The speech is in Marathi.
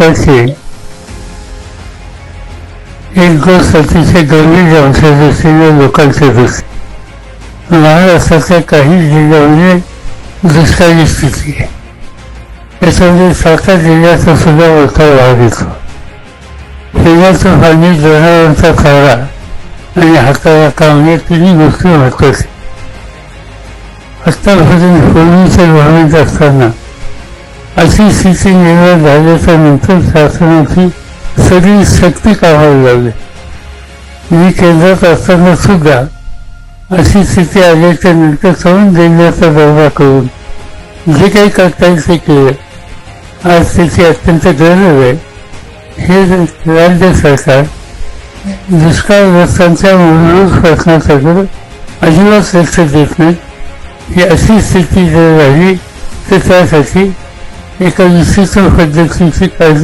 कशी? एक गोष्ट अतिशय गंभीर आमच्या दृष्टीने लोकांच्या दृष्टी महाराष्ट्राच्या काही जिल्ह्यामध्ये दुष्काळी स्थिती आहे. त्याच्यामध्ये सातारा जिल्ह्याचा सुद्धा मोठा भाग येतो. पिण्याचं पाणी जनावरांचा चारा आणि हाताला काम या तिन्ही गोष्टी महत्त्वाच्या आत्तापर्यंत पूर्वीचे गव्हर्नमेंट असताना अशी स्थिती निर्माण झाल्याच्यानंतर शासनाची सगळी शक्ती कामाला लागली मी केंद्रात असताना सुद्धा अशी स्थिती आल्याच्यानंतर सवून देण्याचा दौरा करून जे काही करता येईल ते केलं आज त्याची अत्यंत गरज आहे. हे राज्य सरकार दुष्काळग्रस्तांच्या मूलभूत प्रश्नासाठी अजिबात लक्ष देत नाही. ही अशी स्थिती जर राहिली तर त्यासाठी एका विशिष्ट पद्धतीची काळजी